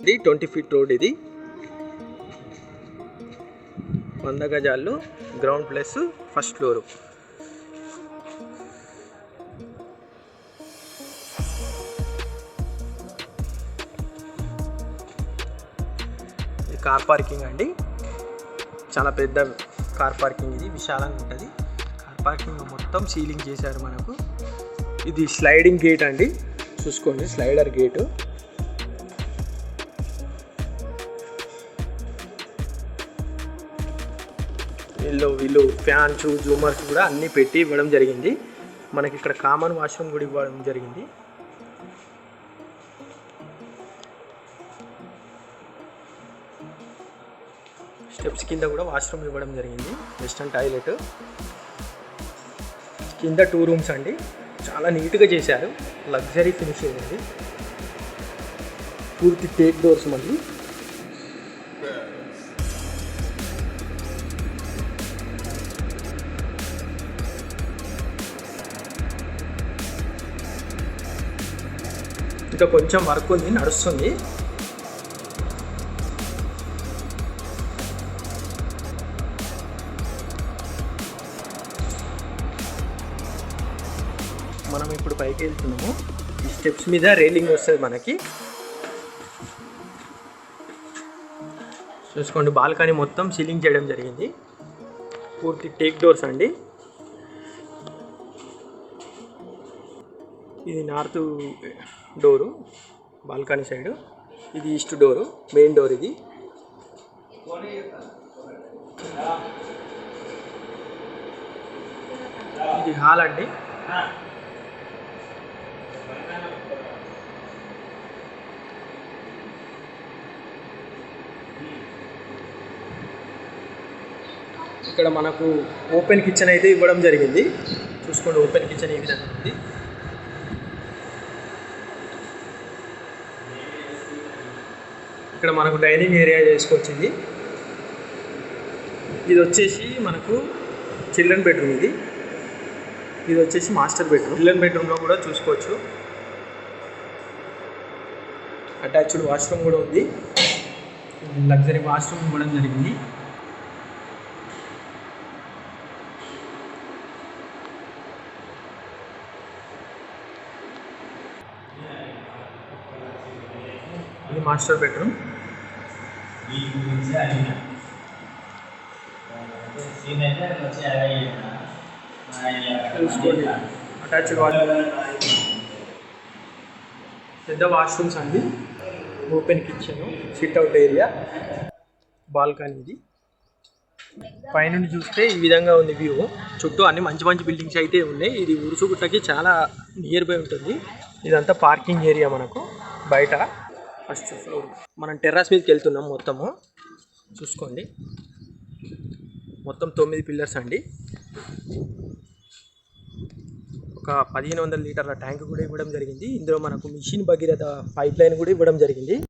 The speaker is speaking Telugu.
ఇది ట్వంటీ ఫీట్ రోడ్ ఇది. వంద గజాల్లో గ్రౌండ్ ప్లస్ ఫస్ట్ ఫ్లోరు. ఇది కార్ పార్కింగ్ అండి. చాలా పెద్ద కార్ పార్కింగ్ ఇది విశాలంగా ఉంటుంది. కార్ పార్కింగ్ మొత్తం సీలింగ్ చేశారు మనకు. ఇది స్లైడింగ్ గేట్ అండి. చూసుకోండి స్లైడర్ గేటు వీళ్ళు వీళ్ళు ఫ్యాన్స్ జూమర్స్ కూడా అన్నీ పెట్టి ఇవ్వడం జరిగింది. మనకి ఇక్కడ కామన్ వాష్రూమ్ కూడా ఇవ్వడం జరిగింది. స్టెప్స్ కింద కూడా వాష్రూమ్ ఇవ్వడం జరిగింది. Western toilet. కింద టూ రూమ్స్ అండి. చాలా నీట్గా చేశారు. లగ్జరీ ఫినిష్ అయింది. పూర్తి టేక్ డోర్స్ మళ్ళీ. ఇంకా కొంచెం వర్క్ ఉంది నడుస్తుంది. మనం ఇప్పుడు పైకి వెళ్తున్నాము. ఈ స్టెప్స్ మీద రైలింగ్ వస్తుంది మనకి. చూసుకోండి బాల్కనీ మొత్తం సీలింగ్ చేయడం జరిగింది. పూర్తి టేక్ డోర్స్ అండి. ఇది నార్త్ డోరు బాల్కనీ సైడు. ఇది ఈస్ట్ డోరు మెయిన్ డోర్ ఇది. ఇది హాల్ అండి. ఇక్కడ మనకు ఓపెన్ కిచెన్ అయితే ఇవ్వడం జరిగింది. చూసుకోండి ఓపెన్ కిచెన్ ఈ విధంగా ఉంది. ఇక్కడ మనకు డైనింగ్ ఏరియా చేసుకొచ్చింది. ఇది వచ్చేసి మనకు చిల్డ్రన్ బెడ్రూమ్ ఇది. ఇది వచ్చేసి మాస్టర్ బెడ్రూమ్. చిల్డ్రన్ బెడ్రూమ్లో కూడా చూసుకోవచ్చు. అటాచ్డ్ వాష్రూమ్ కూడా ఉంది. లగ్జరీ వాష్రూమ్ ఇవ్వడం జరిగింది. ఇది మాస్టర్ బెడ్రూమ్. ఈ గురించి వచ్చి అటాచ్డ్ వాష్ పెద్ద వాష్రూమ్స్ అండి. Open kitchen sit out area balcony ఇది. పైనుండి చూస్తే ఈ విధంగా ఉంది వ్యూ చుట్టూ అన్ని మంచి మంచి బిల్డింగ్స్ అయితే ఉన్నాయి. ఇది ఉరుసుగుట్టకి చాలా నియర్ బై ఉంటుంది. ఇదంతా పార్కింగ్ ఏరియా మనకు. బయట ఫస్ట్ ఫ్లోర్. మనం టెర్రస్ మీదకి వెళ్తున్నాం మొత్తము. చూసుకోండి. మొత్తం తొమ్మిది పిల్లర్స్ అండి. ఒక పదిహేను వందల లీటర్ల ట్యాంక్ కూడా ఇవ్వడం జరిగింది. ఇందులో మనకు మిషన్ భగీరథ పైప్ లైన్ కూడా ఇవ్వడం జరిగింది.